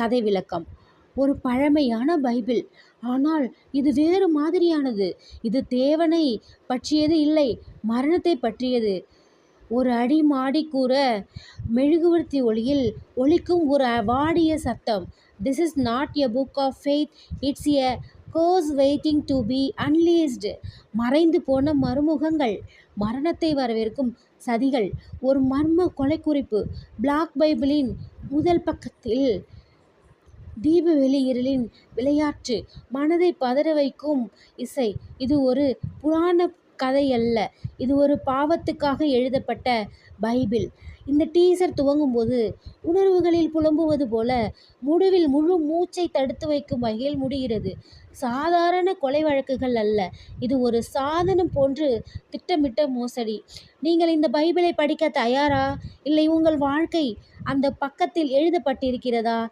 கதை விளக்கம் ஒரு பழமையான பைபிள். ஆனால் இது வேறு மாதிரியானது. இது தேவனை பற்றியது இல்லை மரணத்தை பற்றியது. ஒரு அடி மாடி கூற மெழுகுவர்த்தி ஒளியில் ஒலிக்கும் ஒரு வாடிய சத்தம். This is not a book of faith it's a cos waiting to be unleashed மறைந்து போன மறுமுகங்கள் மரணத்தை வரவேற்கும் சதிகள். ஒரு மர்ம கொலை குறிப்பு பிளாக் பைபிளின் முதல் பக்கத்தில் தீப இருளின் விளையாட்டு மனதை பதற வைக்கும் இசை. இது ஒரு புராண கதை அல்ல இது ஒரு பாவத்துக்காக எழுதப்பட்ட பைபிள். இந்த டீசர் துவங்கும்போது உணர்வுகளில் புலம்புவது போல முடிவில் முழு மூச்சை தடுத்து வைக்கும் வகையில் முடிகிறது. சாதாரண கொலை வழக்குகள் அல்ல. இது ஒரு சாதனம் போன்று திட்டமிட்ட மோசடி. நீங்கள் இந்த பைபிளை படிக்க தயாரா? இல்லை உங்கள் வாழ்க்கை அந்த பக்கத்தில் எழுதப்பட்டிருக்கிறதா?